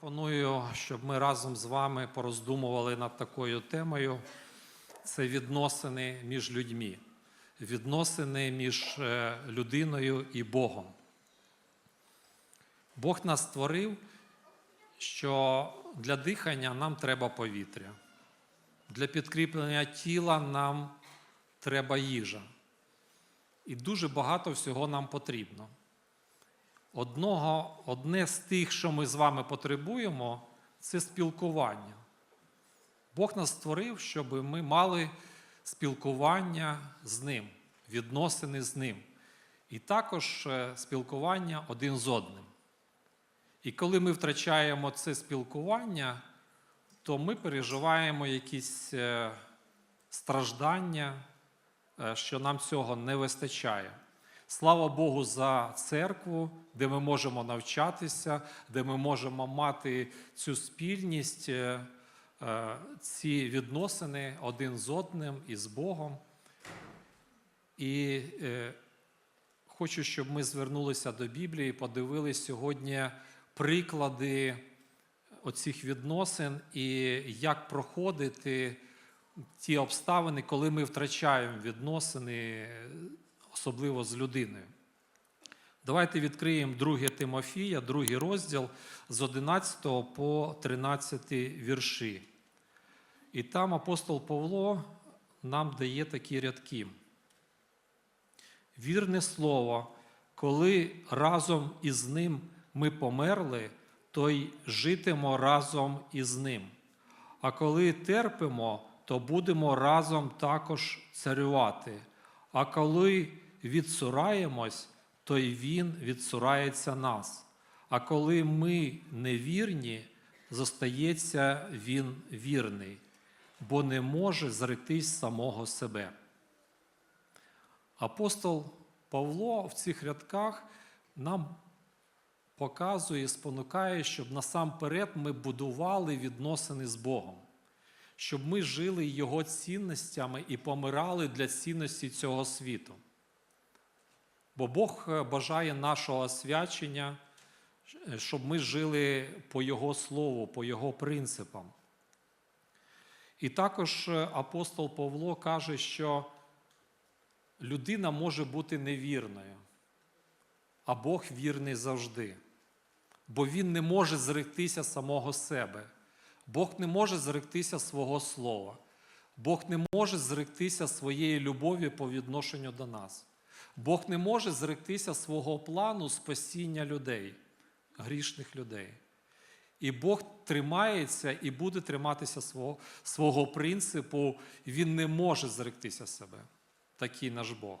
Пропоную, щоб ми разом з вами пороздумували над такою темою. Це відносини між людьми, відносини між е, людиною і Богом. Бог нас створив, що для дихання нам треба повітря, для підкріплення тіла нам треба їжа. І дуже багато всього нам потрібно. Одного, одне з тих, що ми з вами потребуємо, це спілкування. Бог нас створив, щоб ми мали спілкування з Ним, відносини з Ним. І також е, спілкування один з одним. І коли ми втрачаємо це спілкування, то ми переживаємо якісь е, страждання, е, що нам цього не вистачає. Слава Богу за церкву, де ми можемо навчатися, де ми можемо мати цю спільність, е, е, ці відносини один з одним і з Богом. І е, хочу, щоб ми звернулися до Біблії, подивилися сьогодні приклади оцих відносин і як проходити ті обставини, коли ми втрачаємо відносини, особливо з людиною. Давайте відкриємо 2 Тимофія, другий розділ з 11 по 13 вірші. І там апостол Павло нам дає такі рядки. Вірне слово, коли разом із ним ми померли, то й житимо разом із ним. А коли терпимо, то будемо разом також царювати. А коли відсураємось, то й Він відсурається нас. А коли ми невірні, зостається Він вірний, бо не може зректись самого себе. Апостол Павло в цих рядках нам показує і спонукає, щоб насамперед ми будували відносини з Богом, щоб ми жили Його цінностями і помирали для цінності цього світу. Бо Бог е, бажає нашого освячення, щоб ми жили по Його слову, по Його принципам. І також е, апостол Павло каже, що людина може бути невірною, а Бог вірний завжди. Бо Він не може зректися самого себе. Бог не може зректися свого слова. Бог не може зректися своєї любові по відношенню до нас. Бог не може зректися свого плану спасіння людей, грішних людей. І Бог тримається і буде триматися свого, свого принципу, Він не може зректися себе. Такий наш Бог.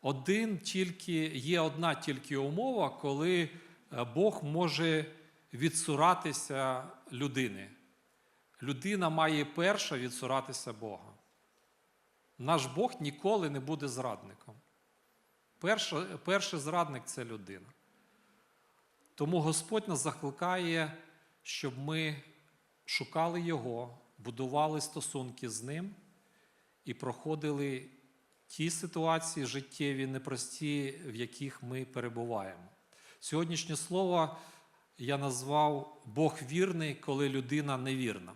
Один тільки, Є одна тільки умова, коли е, Бог може відсуратися людини. Людина має перша відсуратися Бога. Наш Бог ніколи не буде зрадником. Перший, перший зрадник це людина. Тому Господь нас закликає, щоб ми шукали Його, будували стосунки з Ним і проходили ті ситуації життєві, непрості, в яких ми перебуваємо. Сьогоднішнє слово я назвав Бог вірний, коли людина невірна.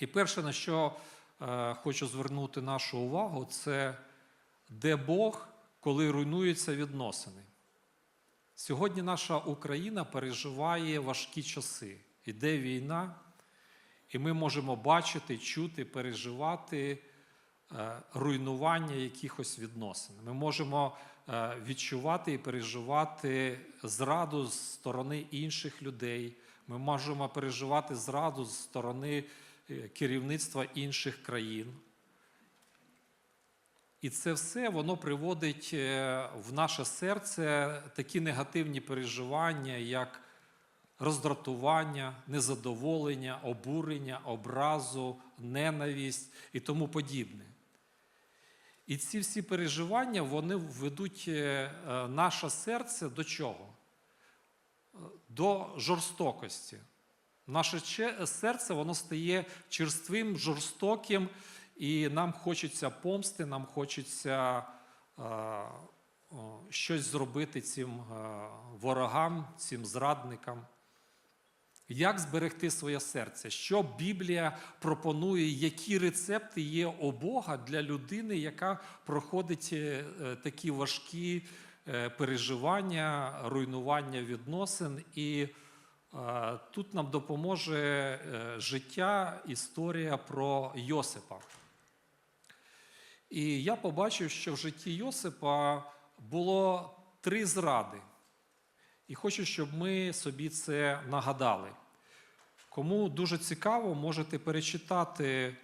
І перше, на що е, хочу звернути нашу увагу, це де Бог, коли руйнуються відносини. Сьогодні наша Україна переживає важкі часи. Іде війна, і ми можемо бачити, чути, переживати е, руйнування якихось відносин. Ми можемо е, відчувати і переживати зраду з сторони інших людей. Ми можемо переживати зраду з сторони е, керівництва інших країн. І це все воно приводить е, в наше серце такі негативні переживання, як роздратування, незадоволення, обурення, образу, ненависть і тому подібне. І ці всі переживання вони ведуть е, наше серце до чого? До жорстокості. Наше серце воно стає черствим, жорстоким. І нам хочеться помсти, нам хочеться е, щось зробити цим е, ворогам, цим зрадникам. Як зберегти своє серце? Що Біблія пропонує, які рецепти є у Бога для людини, яка проходить е, такі важкі е, переживання, руйнування відносин? І е, тут нам допоможе життя, історія про Йосипа. І я побачив, що в житті Йосипа було три зради. І хочу, щоб ми собі це нагадали. Кому дуже цікаво, можете перечитати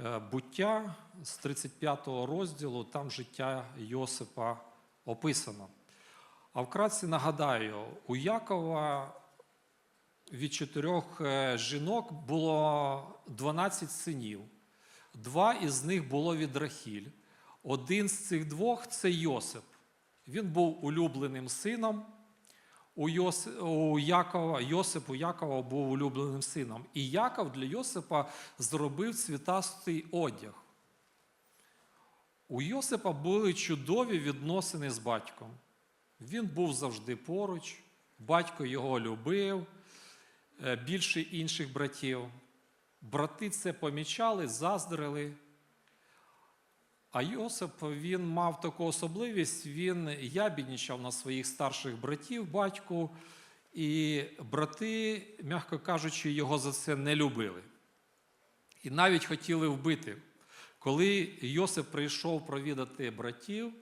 е, буття з 35 розділу, там життя Йосипа описано. А вкратце нагадаю, у Якова від чотирьох е, жінок було 12 синів. Два із них було від Рахіль. Один з цих двох це Йосип. Він був улюбленим сином. У, Якова, Йосип у Якова був улюбленим сином. І Яков для Йосипа зробив цвітастий одяг. У Йосипа були чудові відносини з батьком. Він був завжди поруч, батько його любив е, більше інших братів. Брати це помічали, заздрили. А Йосип він мав таку особливість, він ябіднічав на своїх старших братів, батьку, і брати, м'яко кажучи, його за це не любили. І навіть хотіли вбити. Коли Йосип прийшов провідати братів,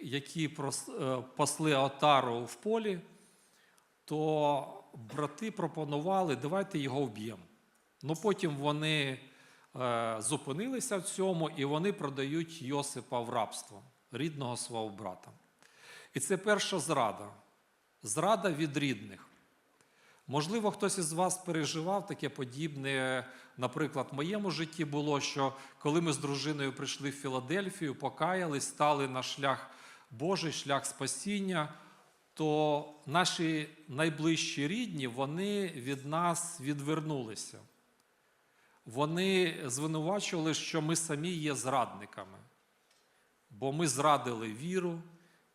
які е, пасли отару в полі, то брати пропонували, давайте його вб'ємо. Ну потім вони е, зупинилися в цьому і вони продають Йосипа в рабство, рідного свого брата. І це перша зрада. Зрада від рідних. Можливо, хтось із вас переживав таке подібне. Наприклад, в моєму житті було, що коли ми з дружиною прийшли в Філадельфію, покаялись, стали на шлях Божий, шлях спасіння, то наші найближчі рідні вони від нас відвернулися. Вони звинувачували, що ми самі є зрадниками. Бо ми зрадили віру,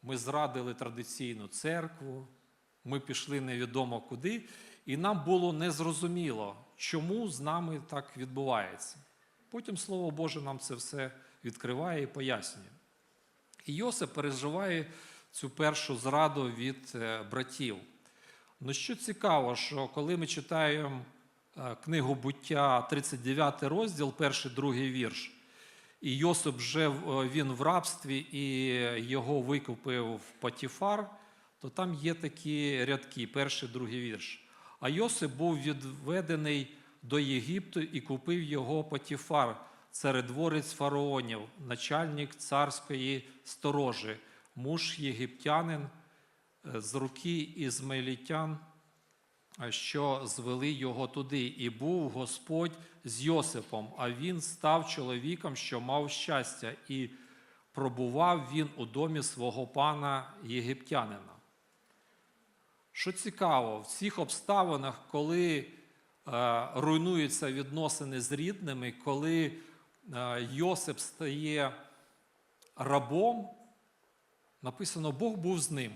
ми зрадили традиційну церкву, ми пішли невідомо куди, і нам було незрозуміло, чому з нами так відбувається. Потім Слово Боже нам це все відкриває і пояснює. І Йосип переживає цю першу зраду від е, братів. Ну що цікаво, що коли ми читаємо книгу буття, 39 розділ, перший другий вірш, і Йосип вже е, він в рабстві і його викупив Патіфар, то там є такі рядки, перший другий вірш. А Йосип був відведений до Єгипту і купив його Патіфар, царедворець фараонів, начальник царської сторожі, муж єгиптянин е, з руки ізмаїлітян, е, що звели його туди. І був Господь з Йосипом, а він став чоловіком, що мав щастя, і пробував він у домі свого пана єгиптянина. Що цікаво, в цих обставинах, коли е, руйнуються відносини з рідними, коли е, Йосип стає рабом, написано, Бог був з ним.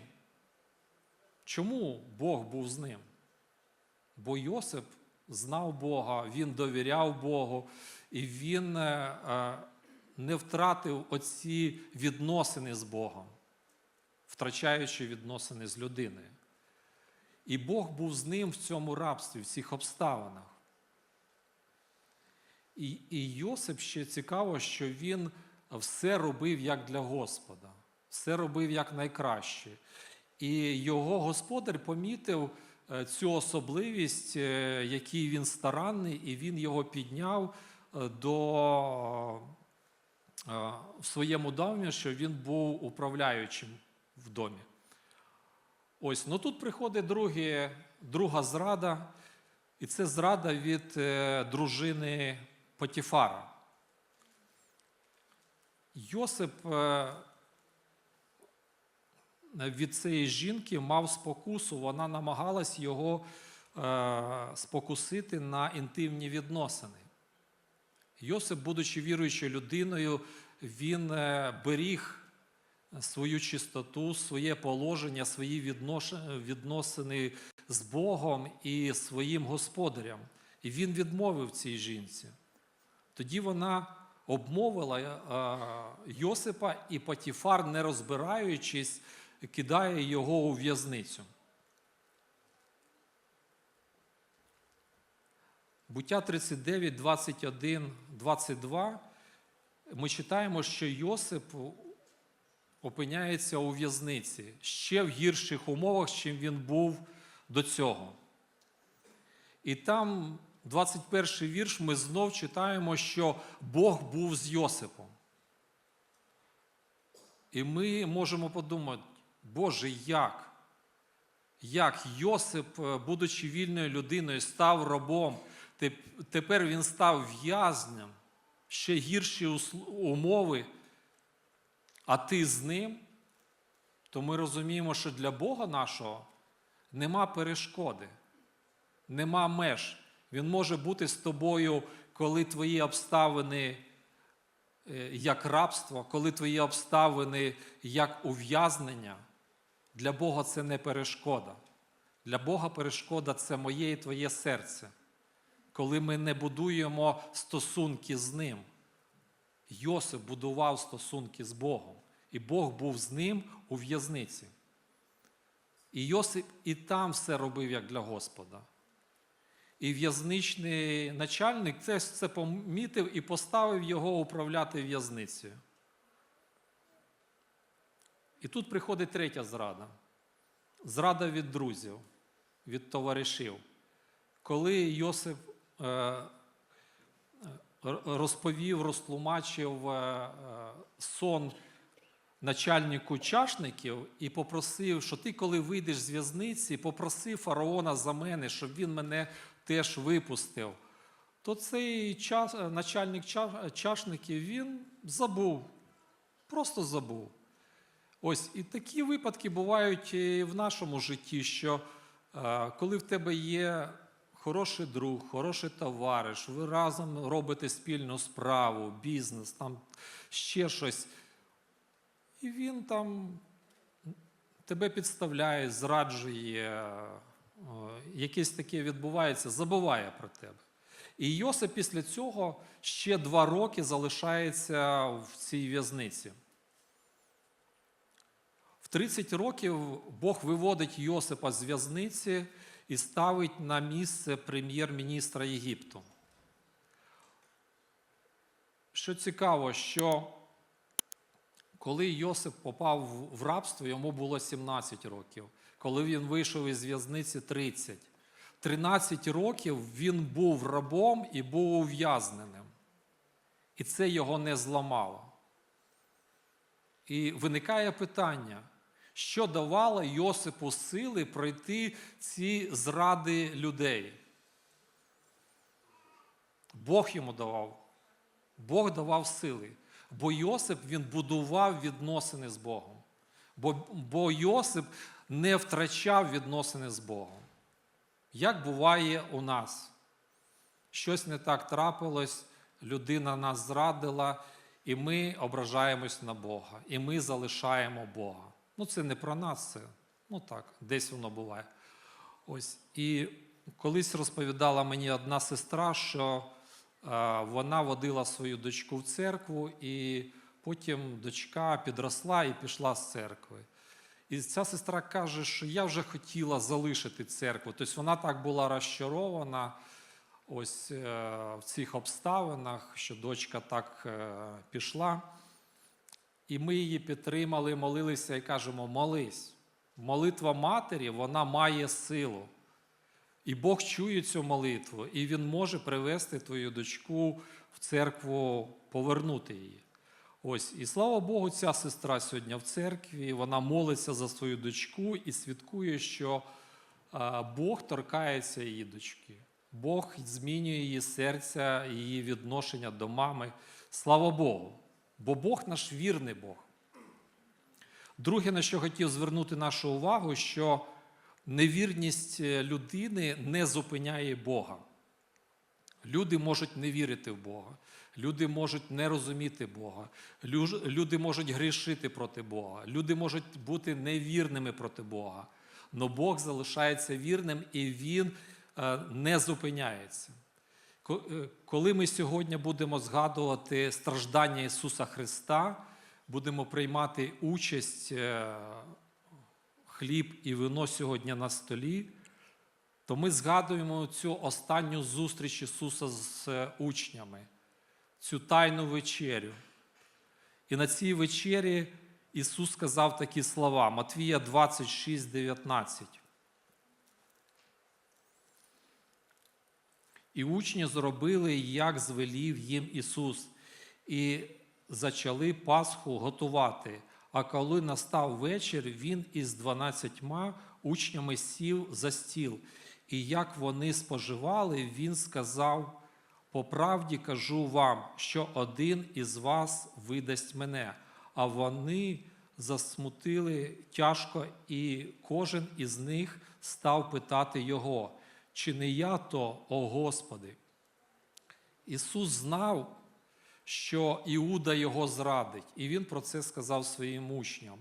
Чому Бог був з ним? Бо Йосип знав Бога, він довіряв Богу, і він е, е, не втратив оці відносини з Богом, втрачаючи відносини з людиною. І Бог був з ним в цьому рабстві, в цих обставинах. І, і Йосип ще цікаво, що він все робив як для Господа, все робив як найкраще. І його господар помітив цю особливість, е, який він старанний, і він його підняв е, до е, в своєму домі, що він був управляючим в домі. Ось, ну тут приходить друге, друга зрада, і це зрада від е, дружини Потіфара. Йосип е, від цієї жінки мав спокусу, вона намагалась його е, спокусити на інтимні відносини. Йосип, будучи віруючою людиною, він е, беріг свою чистоту, своє положення, свої відносини з Богом і своїм господарем. І він відмовив цій жінці. Тоді вона обмовила е, Йосипа, і Патіфар, не розбираючись, кидає його у в'язницю. Буття 39, 21, 22. Ми читаємо, що Йосип опиняється у в'язниці ще в гірших умовах, чим він був до цього. І там, 21 вірш, ми знов читаємо, що Бог був з Йосипом. І ми можемо подумати, Боже, як? Як Йосип, е, будучи вільною людиною, став рабом, тепер він став в'язнем, ще гірші умови, а ти з ним, то ми розуміємо, що для Бога нашого нема перешкоди, нема меж. Він може бути з тобою, коли твої обставини е, як рабство, коли твої обставини як ув'язнення. Для Бога це не перешкода. Для Бога перешкода це моє і твоє серце, коли ми не будуємо стосунки з Ним. Йосип будував стосунки з Богом, і Бог був з ним у в'язниці. І Йосип і там все робив як для Господа. І в'язничний начальник це, це помітив і поставив його управляти в'язницею. І тут приходить третя зрада. Зрада від друзів, від товаришів. Коли Йосип е, е, розповів, розтлумачив е, сон начальнику чашників і попросив, що ти, коли вийдеш з в'язниці, попроси фараона за мене, щоб він мене теж випустив. То цей начальник чашників він забув, просто забув. Ось і такі випадки бувають і в нашому житті, що е, коли в тебе є хороший друг, хороший товариш, ви разом робите спільну справу, бізнес, там ще щось, і він там тебе підставляє, зраджує, е, якесь таке відбувається, забуває про тебе. І Йосип після цього ще два роки залишається в цій в'язниці. В 30 років Бог виводить Йосипа з в'язниці і ставить на місце прем'єр-міністра Єгипту. Що цікаво, що коли Йосип попав в рабство, йому було 17 років. Коли він вийшов із в'язниці 30. 13 років він був рабом і був ув'язненим. І це його не зламало. І виникає питання, що давало Йосипу сили пройти ці зради людей? Бог йому давав. Бог давав сили. Бо Йосип він будував відносини з Богом. Бо, бо Йосип не втрачав відносини з Богом. Як буває у нас? Щось не так трапилось, людина нас зрадила, і ми ображаємось на Бога, і ми залишаємо Бога. Ну, це не про нас, це ну так, десь воно буває. Ось. І колись розповідала мені одна сестра, що е, вона водила свою дочку в церкву, і потім дочка підросла і пішла з церкви. І ця сестра каже, що я вже хотіла залишити церкву. Тобто вона так була розчарована ось е, в цих обставинах, що дочка так е, пішла. І ми її підтримали, молилися і кажемо: молись. Молитва матері вона має силу. І Бог чує цю молитву, і Він може привести твою дочку в церкву, повернути її. Ось, і слава Богу, ця сестра сьогодні в церкві, вона молиться за свою дочку і свідкує, що Бог торкається її дочки. Бог змінює її серця, її відношення до мами. Слава Богу. Бо Бог наш вірний Бог. Друге, на що хотів звернути нашу увагу, що невірність е, людини не зупиняє Бога. Люди можуть не вірити в Бога, люди можуть не розуміти Бога, люди можуть грішити проти Бога, люди можуть бути невірними проти Бога. але Бог залишається вірним і Він е, не зупиняється. Е, Коли ми сьогодні будемо згадувати страждання Ісуса Христа, будемо приймати участь е, хліб і вино сьогодні на столі, то ми згадуємо цю останню зустріч Ісуса з е, учнями, цю тайну вечерю. І на цій вечері Ісус сказав такі слова Матвія 26, 19. І учні зробили, як звелів їм Ісус, і зачали Пасху готувати. А коли настав вечір, він із дванадцятьма учнями сів за стіл. І як вони споживали, він сказав: по правді кажу вам, що один із вас видасть мене. А вони засмутили тяжко, і кожен із них став питати його, чи не я то, о Господи? Ісус знав, що Іуда його зрадить, і він про це сказав своїм учням.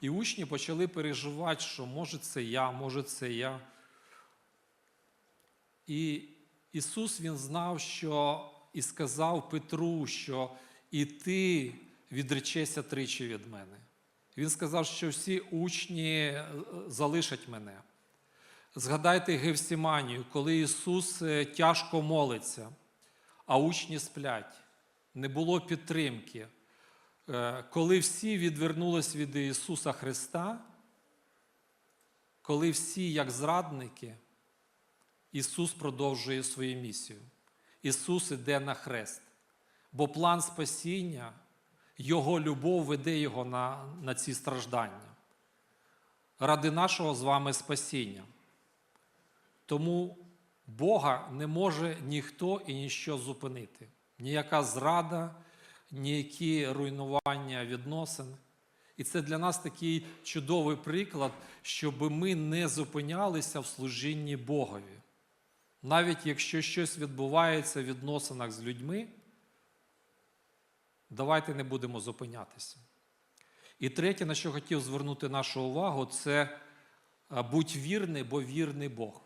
І учні почали переживати, що може це я, може це я. І Ісус Він знав, що і сказав Петру, що і ти відречешся тричі від мене. Він сказав, що всі учні е, залишать мене. Згадайте Гевсіманію, коли Ісус е, тяжко молиться, а учні сплять. Не було підтримки. Е, Коли всі відвернулись від Ісуса Христа, коли всі, як зрадники, Ісус продовжує свою місію. Ісус іде на хрест. Бо план спасіння, Його любов веде Його на, на ці страждання. Ради нашого з вами спасіння. Тому Бога не може ніхто і ніщо зупинити. Ніяка зрада, ніякі руйнування відносин. І це для нас такий чудовий приклад, щоб ми не зупинялися в служінні Богові. Навіть якщо щось відбувається в відносинах з людьми, давайте не будемо зупинятися. І третє, на що хотів звернути нашу увагу, це будь вірний, бо вірний Бог.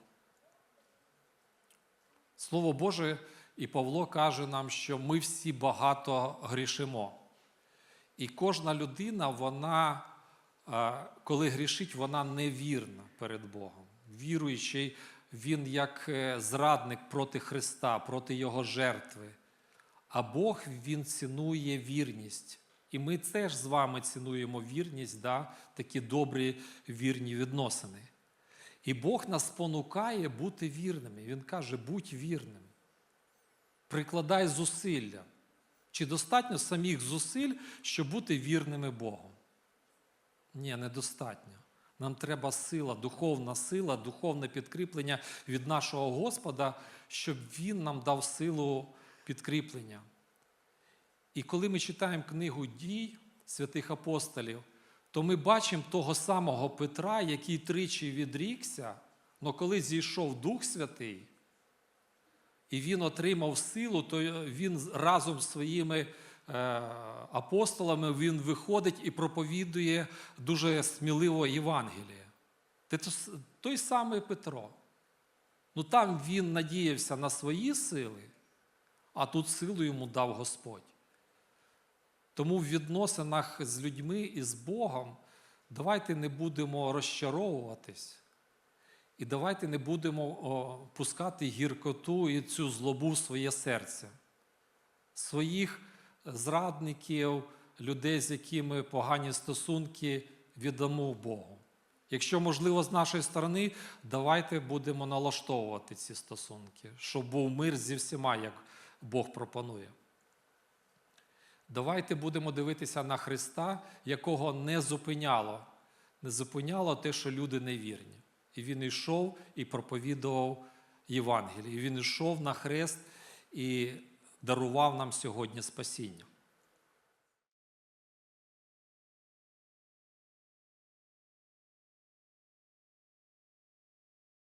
Слово Боже, і Павло каже нам, що ми всі багато грішимо. І кожна людина, вона, коли грішить, вона невірна перед Богом. Віруючий, він як е, зрадник проти Христа, проти Його жертви. А Бог Він цінує вірність. І ми теж з вами цінуємо вірність, да? такі добрі вірні відносини. І Бог нас спонукає бути вірними. Він каже: будь вірним, прикладай зусилля. Чи достатньо самих зусиль, щоб бути вірними Богу? Ні, недостатньо. Нам треба сила, духовна сила, духовне підкріплення від нашого Господа, щоб Він нам дав силу підкріплення. І коли ми читаємо книгу дій святих апостолів, то ми бачимо того самого Петра, який тричі відрікся, але коли зійшов Дух Святий, і він отримав силу, то він разом з своїми е, апостолами він виходить і проповідує дуже сміливо Євангеліє. Це той самий Петро. Ну там він надіявся на свої сили, а тут силу йому дав Господь. Тому в відносинах з людьми і з Богом давайте не будемо розчаровуватись. І давайте не будемо пускати гіркоту і цю злобу в своє серце. Своїх зрадників, людей, з якими погані стосунки, віддамо Богу. Якщо можливо з нашої сторони, давайте будемо налаштовувати ці стосунки, щоб був мир зі всіма, як Бог пропонує. Давайте будемо дивитися на Христа, якого не зупиняло. Не зупиняло те, що люди невірні. І він йшов і проповідував Євангеліє. І Він йшов на хрест і дарував нам сьогодні спасіння.